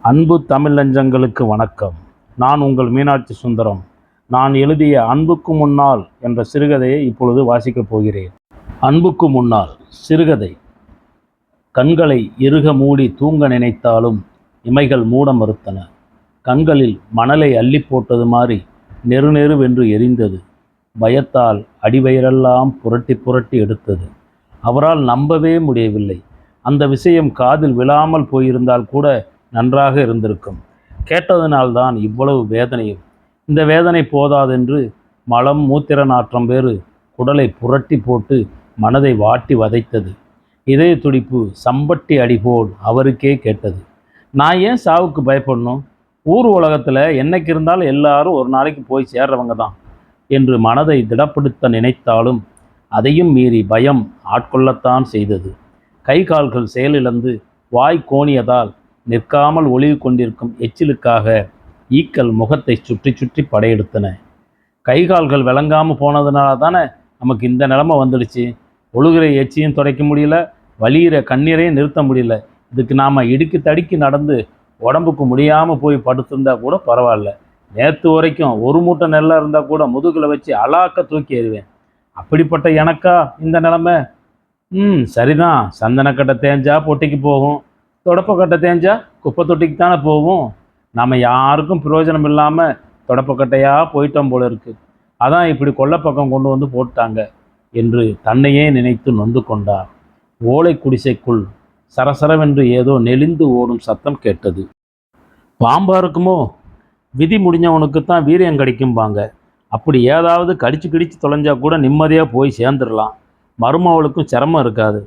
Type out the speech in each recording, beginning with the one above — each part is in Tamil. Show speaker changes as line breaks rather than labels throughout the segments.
அன்பு தமிழ் நெஞ்சங்களுக்கு வணக்கம். நான் உங்கள் மீனாட்சி சுந்தரம். நான் எழுதிய அன்புக்கு முன்னால் என்ற சிறுகதையை இப்பொழுது வாசிக்கப் போகிறேன். அன்புக்கு முன்னால் சிறுகதை. கண்களை இறுக மூடி தூங்க நினைத்தாலும் இமைகள் மூட மறுத்தன. கண்களில் மணலை அள்ளி போட்டது மாதிரி நெருநெருவென்று எரிந்தது. பயத்தால் அடிவயிறெல்லாம் புரட்டி புரட்டி எடுத்தது. அவரால் நம்பவே முடியவில்லை. அந்த விஷயம் காதில் விழாமல் போயிருந்தால் கூட நன்றாக இருந்திருக்கும். கேட்டதனால்தான் இவ்வளவு வேதனையும். இந்த வேதனை போதாதென்று மலம் மூத்திர நாற்றம் வேறு குடலை புரட்டி போட்டு மனதை வாட்டி வதைத்தது. இதய துடிப்பு சம்பட்டி அடிபோல் அவருக்கே கேட்டது. நான் ஏன் சாவுக்கு பயப்படணும்? ஊர் உலகத்தில் என்னைக்கு இருந்தாலும் எல்லாரும் ஒரு நாளைக்கு போய் சேர்றவங்க தான். என்று மனதை திடப்படுத்த நினைத்தாலும் அதையும் மீறி பயம் ஆட்கொள்ளத்தான் செய்தது. கை கால்கள் செயலிழந்து வாய் கோணியதால் நிற்காமல் ஒளிவு கொண்டிருக்கும் எச்சிலுக்காக ஈக்கள் முகத்தை சுற்றி சுற்றி படையெடுத்தன. கை கால்கள் விளங்காமல் போனதுனால தானே நமக்கு இந்த நிலமை வந்துடுச்சு. ஒழுகிற எச்சியும் துடைக்க முடியல வலியிற கண்ணீரையும் நிறுத்த முடியல. இதுக்கு நாம் இடுக்கி தடுக்கி நடந்து உடம்புக்கு முடியாமல் போய் படுத்திருந்தா கூட பரவாயில்ல. நேற்று வரைக்கும் ஒரு மூட்டை நெல்லாக இருந்தால் கூட முதுகில் வச்சு அலாக்க தூக்கி எறிவேன். அப்படிப்பட்ட எனக்கா இந்த நிலமை? ம் சரிதான். சந்தனக்கட்டை தேஞ்சா பொட்டிக்கு போகும். தொடப்பக்கட்டை தேஞ்சா குப்பை தொட்டிக்கு தானே போகும். நாம் யாருக்கும் பிரயோஜனம் இல்லாமல் தொடப்பக்கட்டையாக போயிட்டோம் போல இருக்குது அதான் இப்படி கொல்லப்பக்கம் கொண்டு வந்து போட்டாங்க என்று தன்னையே நினைத்து நொந்து கொண்டார். ஓலை குடிசைக்குள் சரசரவென்று ஏதோ நெளிந்து ஓடும் சத்தம் கேட்டது. பாம்பா இருக்குமோ? விதி முடிஞ்சவனுக்கு தான் வீரியம் கிடைக்கும்பாங்க. அப்படி ஏதாவது கடிச்சு கிடிச்சு தொலைஞ்சா கூட நிம்மதியாக போய் சேர்ந்துடலாம். மருமவளுக்கும் சிரமம் இருக்காது.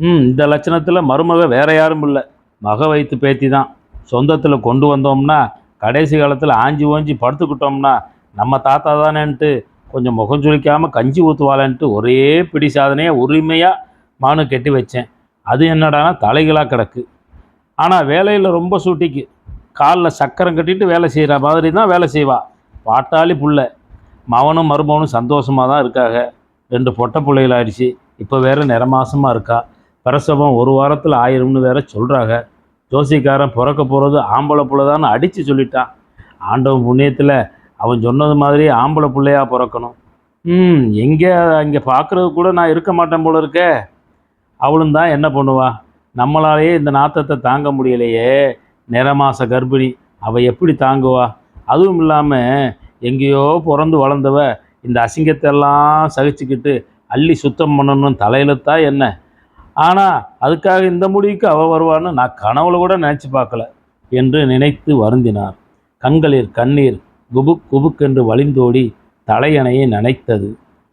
ம் இந்த லட்சணத்தில் மருமக வேற யாரும் இல்லை. மக வைத்து பேத்தி தான் சொந்தத்தில் கொண்டு வந்தோம்னா கடைசி காலத்தில் ஆஞ்சி ஓஞ்சி படுத்துக்கிட்டோம்னா நம்ம தாத்தா தானேன்ட்டு கொஞ்சம் முகம் சுழிக்காமல் கஞ்சி ஊற்றுவாளேன்ட்டு ஒரே பிடி சாதனையாக உரிமையாக மானு கெட்டி வச்சேன். அது என்னடானா தலைகளாக கிடக்கு. ஆனால் வேலையில் ரொம்ப சூட்டிக்கு. காலில் சக்கரம் கட்டிட்டு வேலை செய்கிற மாதிரி தான் வேலை செய்வா. பாட்டாளி புள்ள. மவனும் மருமவனும் சந்தோஷமாக தான் இருக்காங்க ரெண்டு பொட்டை பிள்ளைகள் ஆயிடுச்சு இப்போ வேறு நிறமாசமாக இருக்கா. பிரசவம் ஒரு வாரத்தில் ஆயிரும்னு வேற சொல்கிறாங்க ஜோசிக்காரன் பிறக்க போகிறது ஆம்பளை புள்ள தான் அடித்து சொல்லிட்டான். ஆண்டவன் புண்ணியத்தில் அவன் சொன்னது மாதிரி ஆம்பளை பிள்ளையாக பிறக்கணும். ம் எங்கே இங்கே பார்க்குறது கூட நான் இருக்க மாட்டேன் போல இருக்கே. அவளும் தான் என்ன பண்ணுவா? நம்மளாலேயே இந்த நாத்தத்தை தாங்க முடியலையே. நிறமாச கர்ப்பிணி அவள் எப்படி தாங்குவா? அதுவும் இல்லாமல் எங்கேயோ பிறந்து வளர்ந்தவ இந்த அசிங்கத்தை எல்லாம் சகிச்சுக்கிட்டு அள்ளி சுத்தம் பண்ணணும் தலையிலத்தா என்ன? ஆனால் அதுக்காக இந்த முடிவுக்கு அவள் வருவான்னு நான் கனவுல கூட நினச்சி பார்க்கல என்று நினைத்து வருந்தினார். கண்களில் கண்ணீர் குபுக் குபுக்கென்று வழிந்தோடி தலையணையை நனைத்தது.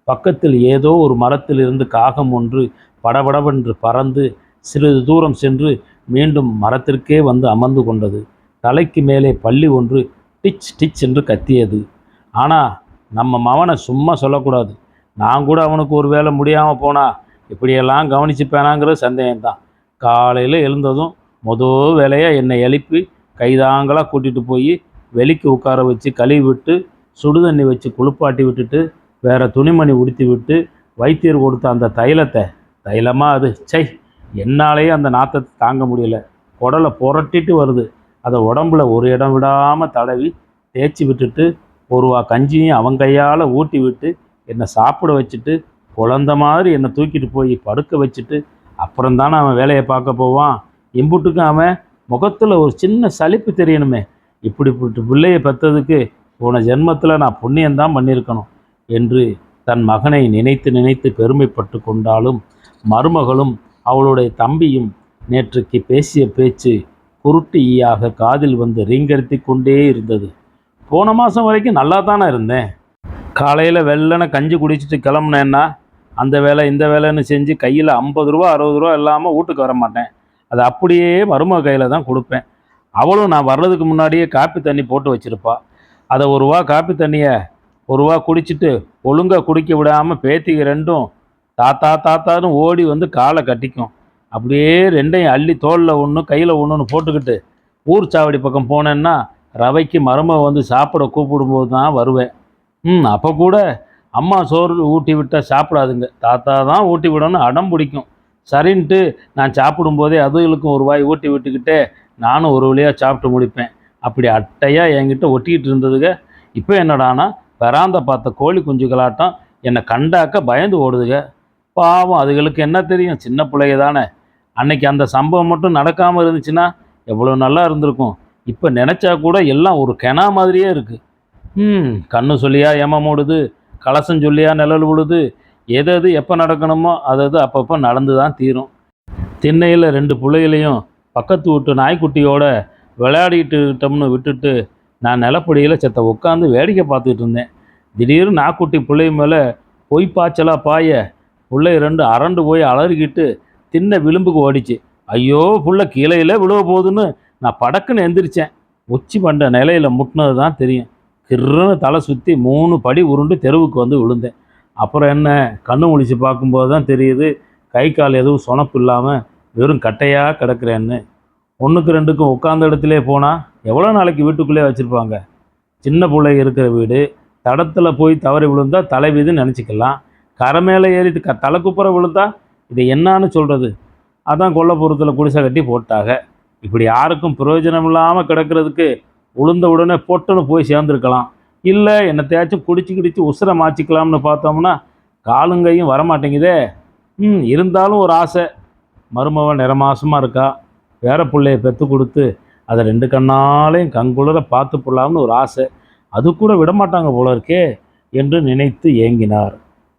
பக்கத்தில் ஏதோ ஒரு மரத்திலிருந்து காகம் ஒன்று படபடவென்று பறந்து சிறிது தூரம் சென்று மீண்டும் மரத்திற்கே வந்து அமர்ந்து கொண்டது. தலைக்கு மேலே பள்ளி ஒன்று டிச் டிச் என்று கத்தியது. ஆனால் நம்ம மவனை சும்மா சொல்லக்கூடாது. நான் கூட அவனுக்கு ஒரு வேலை முடியாமல் போனா இப்படியெல்லாம் கவனிச்சுப்பேனாங்கிறது சந்தேகம்தான். காலையில் எழுந்ததும் மொதல் வேலையாக என்னை எழுப்பி கைதாங்களாக கூட்டிகிட்டு போய் வெளிக்கு உட்கார வச்சு கழுவி விட்டு சுடுதண்ணி வச்சு குளிப்பாட்டி விட்டுட்டு வேறு துணிமணி உடுத்தி விட்டு வைத்தியர் கொடுத்த அந்த தைலத்தை தைலமாக அது? சை என்னாலேயே அந்த நாத்தத்தை தாங்க முடியல. குடலை புரட்டிட்டு வருது. அதை உடம்புல ஒரு இடம் விடாமல் தடவி தேய்ச்சி விட்டுட்டு ஒருவா கஞ்சியும் அவன் கையால் ஊட்டி விட்டு என்னை சாப்பிட வச்சுட்டு குழந்த மாதிரி என்னை தூக்கிட்டு போய் படுக்க வச்சுட்டு அப்புறம் தானே அவன் வேலையை பார்க்க போவான். இம்புட்டுக்கும் அவன் முகத்தில் ஒரு சின்ன சலிப்பு தெரியணுமே. இப்படிப்பட்ட பிள்ளையை பெற்றதுக்கு போன ஜென்மத்தில் நான் புண்ணியந்தான் பண்ணியிருக்கணும் என்று தன் மகனை நினைத்து நினைத்து பெருமைப்பட்டு கொண்டாலும் மருமகளும் அவளுடைய தம்பியும் நேற்றுக்கு பேசிய பேச்சு குருட்டு ஈயாக காதில் வந்து ரீங்கரித்து கொண்டே இருந்தது. போன மாதம் வரைக்கும் நல்லா தானே இருந்தேன். காலையில் வெள்ளனை கஞ்சி குடிச்சிட்டு கிளம்புனேன்னா அந்த வேலை இந்த வேலைன்னு செஞ்சு கையில் ஐம்பது ரூபா அறுபது ரூபா இல்லாமல் வீட்டுக்கு வர மாட்டேன். அதை அப்படியே மருமக கையில் தான் கொடுப்பேன். அவளும் நான் வர்றதுக்கு முன்னாடியே காப்பி தண்ணி போட்டு வச்சுருப்பா. அதை ஒரு ரூபா காப்பி தண்ணியை ஒரு ரூபா குடிச்சிட்டு ஒழுங்காக குடிக்க விடாமல் பேத்திக்கு ரெண்டும் தாத்தா தாத்தான்னு ஓடி வந்து காலை கட்டிக்கும். அப்படியே ரெண்டையும் அள்ளி தோளில் ஒன்று கையில் ஒன்றுன்னு போட்டுக்கிட்டு ஊர் சாவடி பக்கம் போனேன்னா ரவைக்கு மருமக வந்து சாப்பிட கூப்பிடும்போது தான் வருவேன். ம் அப்போ கூட அம்மா சோறு ஊட்டி விட்டால் சாப்பிடாதுங்க. தாத்தா தான் ஊட்டி விடணும்னு அடம் பிடிக்கும். சரின்ட்டு நான் சாப்பிடும்போதே அதுகளுக்கும் ஒரு வாய் ஊட்டி விட்டுக்கிட்டே நானும் ஒரு வழியாக சாப்பிட்டு முடிப்பேன். அப்படி அட்டையாக என்கிட்ட ஒட்டிக்கிட்டு இருந்ததுங்க. இப்போ என்னடானா வராந்த பார்த்த கோழி குஞ்சுகளாட்டம் என்னை கண்டாக்க பயந்து ஓடுதுங்க. பாவம் அதுகளுக்கு என்ன தெரியும்? சின்ன பிள்ளைய தானே. அன்னைக்கு அந்த சம்பவம் மட்டும் நடக்காமல் இருந்துச்சுன்னா எவ்வளோ நல்லா இருந்திருக்கும். இப்போ நினச்சா கூட எல்லாம் ஒரு கெனா மாதிரியே இருக்குது ம் கண்ணு சொல்லியா ஏமா மூடுது கலசம் சொல்லியா நிழல் விழுது எது எது எப்போ நடக்கணுமோ அது அது அப்பப்போ நடந்து தான் தீரும். திண்ணையில் ரெண்டு பிள்ளைகளையும் பக்கத்து வீட்டு நாய்க்குட்டியோட விளையாடிட்டுட்டோம்னு விட்டுட்டு நான் நிலப்படியில் செத்த உட்காந்து வேடிக்கை பார்த்துக்கிட்டு இருந்தேன். திடீர்னு நாய்க்குட்டி பிள்ளை மேலே பொய்ப்பாய்ச்சலாக பாய உள்ளே ரெண்டு அரண்டு போய் அலறிக்கிட்டு தின்ன விளிம்புக்கு ஓடிச்சு. ஐயோ புள்ள கீழையில் விழுவ போகுதுன்னு நான் படக்குன்னு எந்திரிச்சேன். உச்சி பண்ட நிலையில் முட்டினது தான் தெரியும். கிருன்னு தலை சுற்றி மூணு படி உருண்டு தெருவுக்கு வந்து விழுந்தேன். அப்புறம் என்ன? கண்ணு முழிச்சு பார்க்கும்போது தான் தெரியுது கை கால் எதுவும் சொனப்பு இல்லாமல் வெறும் கட்டையாக கிடக்குறேன்னு. ஒன்றுக்கு ரெண்டுக்கும் உட்காந்த இடத்துலே போனால் எவ்வளோ நாளைக்கு வீட்டுக்குள்ளே வச்சுருப்பாங்க? சின்ன பிள்ளை இருக்கிற வீடு தடத்தில் போய் தவறி விழுந்தால் தலைவிதுன்னு நினச்சிக்கலாம். கரை மேலே ஏறிட்டு க தலை குப்புற விழுந்தா இதை என்னான்னு சொல்கிறது அதான் கொல்லப்புறத்தில் குடிசை கட்டி போட்டாங்க. இப்படி யாருக்கும் பிரயோஜனம் இல்லாமல் கிடக்கிறதுக்கு உளுந்த உடனே பொட்டுன்னு போய் சேர்ந்துருக்கலாம். இல்லை என்னத்தையாச்சும் குடிச்சு கிடிச்சு உசுரை மாச்சிக்கலாம்னு பார்த்தோம்னா காலுங்கையும் வரமாட்டேங்குதே. ம் இருந்தாலும் ஒரு ஆசை. மருமவன் நிறமாசமாக இருக்கா? வேற பிள்ளையை பெற்று கொடுத்து அதை ரெண்டு கண்ணாலையும் கங்குளர பார்த்து போடலாம்னு ஒரு ஆசை. அது கூட விடமாட்டாங்க போல இருக்கே என்று நினைத்து ஏங்கினார்.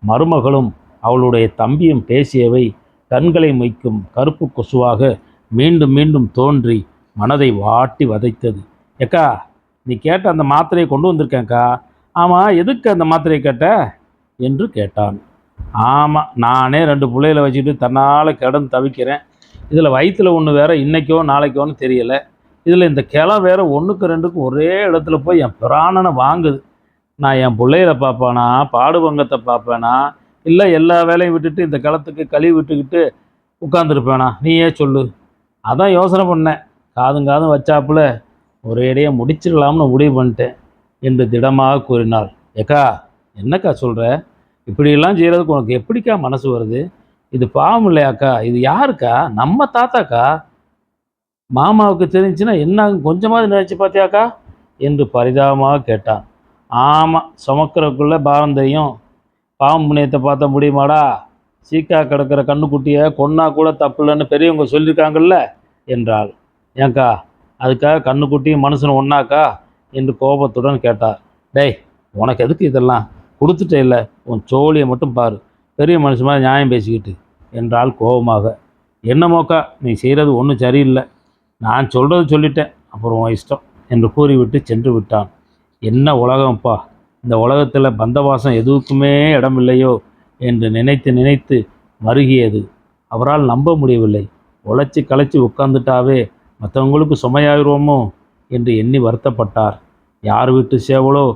மருமகளும் அவளுடைய தம்பியும் பேசியவை கண்களை மொய்க்கும் கருப்பு கொசுவாக மீண்டும் மீண்டும் தோன்றி மனதை வாட்டி வதைத்தது. ஏக்கா நீ கேட்ட அந்த மாத்திரையை கொண்டு வந்திருக்கேன்க்கா. ஆமாம் எதுக்கு அந்த மாத்திரையை கேட்ட? என்று கேட்டான். ஆமாம் நானே ரெண்டு பிள்ளைகளை வச்சுக்கிட்டு தன்னால் கிடந்து தவிக்கிறேன். இதில் வயிற்றில் ஒன்று வேற இன்றைக்கோ நாளைக்கோன்னு தெரியலை. இதில் இந்த கிளம் வேற ஒன்றுக்கு ரெண்டுக்கும் ஒரே இடத்துல போய் என் பிராணனை வாங்குது. நான் என் பிள்ளையில பார்ப்பேனா? பாடுபங்கத்தை பார்ப்பேனா? இல்லை எல்லா வேலையும் விட்டுட்டு இந்த களத்துக்கு கழுவி விட்டுக்கிட்டு உட்காந்துருப்பேனா நீயே சொல்லு. அதான் யோசனை பண்ணேன். காதும் காதும் வச்சாப்புல ஒரேடியாக முடிச்சிடலாம்னு முடிவு பண்ணிட்டேன் என்று திடமாக கூறினாள். ஏக்கா என்னக்கா சொல்கிற இப்படியெல்லாம் செய்கிறதுக்கு உனக்கு எப்படிக்கா மனசு வருது? இது பாவம் இல்லையாக்கா? இது யாருக்கா? நம்ம தாத்தாக்கா? மாமாவுக்கு தெரிஞ்சுன்னா என்ன கொஞ்சமாவது நினச்சி பார்த்தியாக்கா? என்று பரிதாபமாக கேட்டான். ஆமாம் சுமக்கிறக்குள்ளே பாரம் தெரியும். பாவம் புண்ணியத்தை பார்த்த முடியுமாடா? சீக்கா கிடக்கிற கண்ணுக்குட்டியை கொன்னா கூட தப்பு இல்லைன்னு பெரியவங்க சொல்லியிருக்காங்கல்ல? என்றாள். ஏன்க்கா அதுக்காக கண்ணுக்குட்டியும் மனுஷனும் ஒன்னாக்கா என்று கோபத்துடன் கேட்டார். டேய் உனக்கு எதுக்கு இதெல்லாம்? கொடுத்துட்டே இல்லை உன் சோழியை மட்டும் பாரு. பெரிய மனுஷன் மாதிரி நியாயம் பேசிக்கிட்டு என்றால் கோபமாக. என்னமோக்கா நீ செய்கிறது ஒன்றும் சரியில்லை. நான் சொல்கிறது சொல்லிட்டேன். அப்புறம் உன் இஷ்டம் என்று கூறிவிட்டு சென்று விட்டான். என்ன உலகம்ப்பா இந்த உலகத்தில் பந்தவாசம் எதுவுக்குமே இடமில்லையோ? என்று நினைத்து நினைத்து மருகியது. அவரால் நம்ப முடியவில்லை. உழைச்சி களைச்சி உட்காந்துட்டாவே மற்றவங்களுக்கு சுமையாயிருவோமோ? என்று எண்ணி வருத்தப்பட்டார். யார் வீட்டு சேவலோ?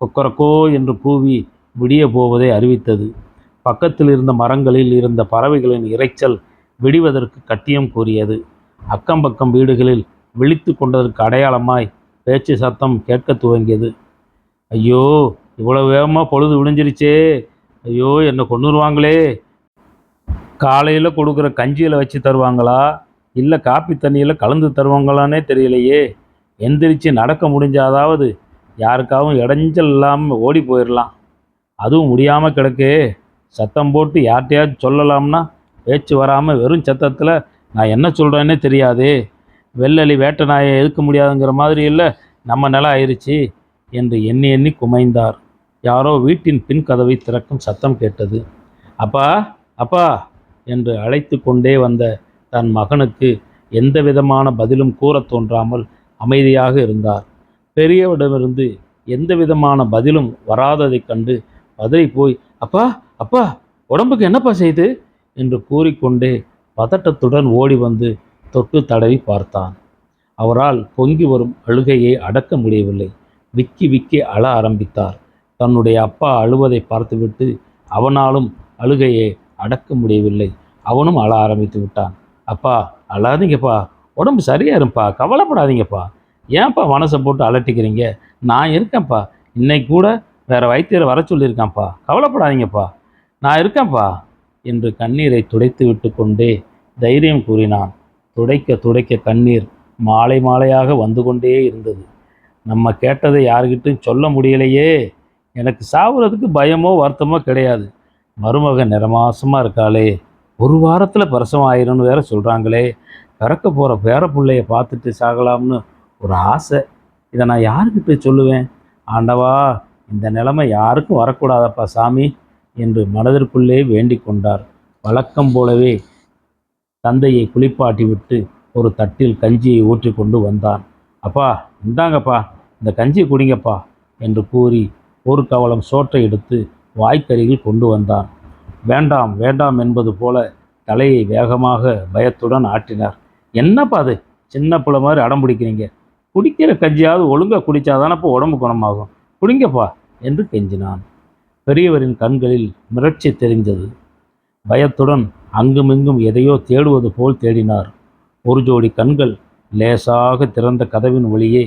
கொக்கரக்கோ என்று கூவி விடிய போவதை அறிவித்தது. பக்கத்தில் இருந்த மரங்களில் இருந்த பறவைகளின் இரைச்சல் விடிவதற்கு கட்டியம் கூறியது. அக்கம் பக்கம் வீடுகளில் விழித்து கொண்டதற்கு அடையாளமாய் பேச்சு சத்தம் கேட்க துவங்கியது. ஐயோ இவ்வளோ வேகமாக பொழுது விடிஞ்சிருச்சே. ஐயோ என்னை கொண்டுருவாங்களே காலையில் கொடுக்குற கஞ்சியில் வச்சு தருவாங்களா? இல்லை காப்பி தண்ணியில் கலந்து தருவாங்களானே தெரியலையே. எந்திரிச்சு நடக்க முடிஞ்சாதாவது யாருக்காகவும் இடைஞ்சல் இல்லாமல் ஓடி போயிடலாம் அதுவும் முடியாமல் கிடக்கே. சத்தம் போட்டு யார்கிட்டையாச்சும் சொல்லலாம்னா பேச்சு வராமல் வெறும் சத்தத்தில் நான் என்ன சொல்கிறேன்னே தெரியாதே. வெள்ளலி வேட்ட நாயை எதுக்க முடியாதுங்கிற மாதிரி இல்லை. நம்ம நில ஆயிடுச்சு என்று எண்ணி எண்ணி குமைந்தார். யாரோ வீட்டின் பின் கதவை திறக்கும் சத்தம் கேட்டது. அப்பா அப்பா என்று அழைத்து கொண்டே வந்த தன் மகனுக்கு எந்த விதமான பதிலும் கூறத் தோன்றாமல் அமைதியாக இருந்தார். பெரியவரிடமிருந்து எந்த விதமான பதிலும் வராததைக் கண்டு பதறி போய் அப்பா அப்பா உடம்புக்கு என்னப்பா செய்து? என்று கூறிக்கொண்டே பதட்டத்துடன் ஓடி வந்து தொட்டு தடவி பார்த்தான். அவரால் பொங்கி வரும் அழுகையை அடக்க முடியவில்லை. விக்கி விக்கி அழ ஆரம்பித்தார். தன்னுடைய அப்பா அழுவதை பார்த்துவிட்டு அவனாலும் அழுகையை அடக்க முடியவில்லை. அவனும் அழ ஆரம்பித்து விட்டான். அப்பா அழாதீங்கப்பா. உடம்பு சரியாயிருப்பா கவலைப்படாதீங்கப்பா. ஏன்ப்பா மனசை போட்டு அலட்டிக்கிறீங்க? நான் இருக்கேன்ப்பா. இன்னைக்கு கூட வேற வைத்தியரை வர சொல்லியிருக்கான்ப்பா. கவலைப்படாதீங்கப்பா. நான் இருக்கேன்ப்பா. என்று கண்ணீரை துடைத்து விட்டு கொண்டே தைரியம் கூறினான். துடைக்க துடைக்க கண்ணீர் மாலை மாலையாக வந்து கொண்டே இருந்தது. நம்ம கேட்டதை யாருக்கிட்டும் சொல்ல முடியலையே. எனக்கு சாவுறதுக்கு பயமோ வருத்தமோ கிடையாது. மருமக நிறமாசமாக இருக்காளே. ஒரு வாரத்தில் பிரசவம் ஆயிரும்னு வேற சொல்கிறாங்களே கறக்க போகிற பேர பிள்ளைய பார்த்துட்டு சாகலாம்னு ஒரு ஆசை. இதை நான் யாருக்கிட்ட சொல்லுவேன்? ஆண்டவா இந்த நிலைமை யாருக்கும் வரக்கூடாதப்பா சாமி என்று மனதிற்குள்ளே வேண்டிக் கொண்டார். வழக்கம் போலவே தந்தையை குளிப்பாட்டி விட்டு ஒரு தட்டில் கஞ்சியை ஊற்றி கொண்டு வந்தான். அப்பா இந்தாங்கப்பா இந்த கஞ்சியை குடிங்கப்பா என்று கூறி ஒரு கவலம் சோற்றை எடுத்து வாய்க்கருகில் கொண்டு வந்தான். வேண்டாம் வேண்டாம் என்பது போல தலையை வேகமாக பயத்துடன் ஆட்டினார். என்னப்பா அது? சின்ன பிள்ளை மாதிரி அடம் பிடிக்கிறீங்க. குடிக்கிற கஞ்சியாவது ஒழுங்காக குடித்தாதானப்போ உடம்பு குணமாகும். குடிங்கப்பா என்று கெஞ்சினான். பெரியவரின் கண்களில் மிரட்சி தெரிந்தது. பயத்துடன் அங்குமிங்கும் எதையோ தேடுவது போல் தேடினார். ஒரு ஜோடி கண்கள் லேசாக திறந்த கதவின் வழியே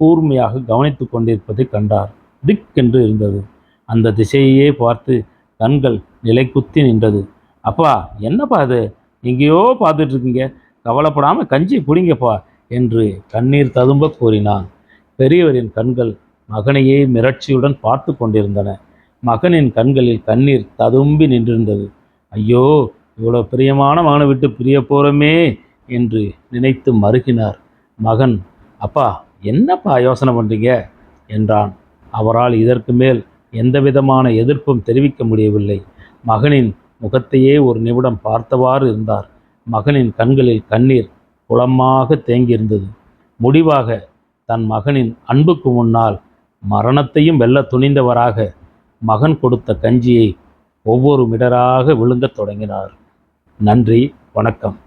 கூர்மையாக கவனித்து கொண்டிருப்பதை கண்டார். திக்கென்று இருந்தது. அந்த திசையையே பார்த்து கண்கள் நிலைக்குத்தி நின்றது. அப்பா என்னப்பா அது எங்கேயோ பார்த்துட்ருக்கீங்க கவலைப்படாமல் கஞ்சி குடிங்கப்பா என்று கண்ணீர் ததும்ப கூறினான் பெரியவரின் கண்கள் மகனையே மிரட்சியுடன் பார்த்து கொண்டிருந்தன. மகனின் கண்களில் கண்ணீர் ததும்பி நின்றிருந்தது. ஐயோ இவ்வளோ பிரியமான மகனை விட்டு பிரிய போகிறோமே என்று நினைத்து மருகினார் மகன் அப்பா என்னப்பா யோசனை பண்ணுறீங்க என்றான். அவரால் இதற்கு மேல் எந்தவிதமான எதிர்ப்பும் தெரிவிக்க முடியவில்லை. மகனின் முகத்தையே ஒரு நிமிடம் பார்த்தவாறு இருந்தார். மகனின் கண்களில் கண்ணீர் குளமாக தேங்கியிருந்தது. முடிவாக தன் மகனின் அன்புக்கு முன்னால் மரணத்தையும் வெல்ல துணிந்தவராக மகன் கொடுத்த கஞ்சியை ஒவ்வொரு மிடராக விழுங்கத் தொடங்கினார். நன்றி வணக்கம்.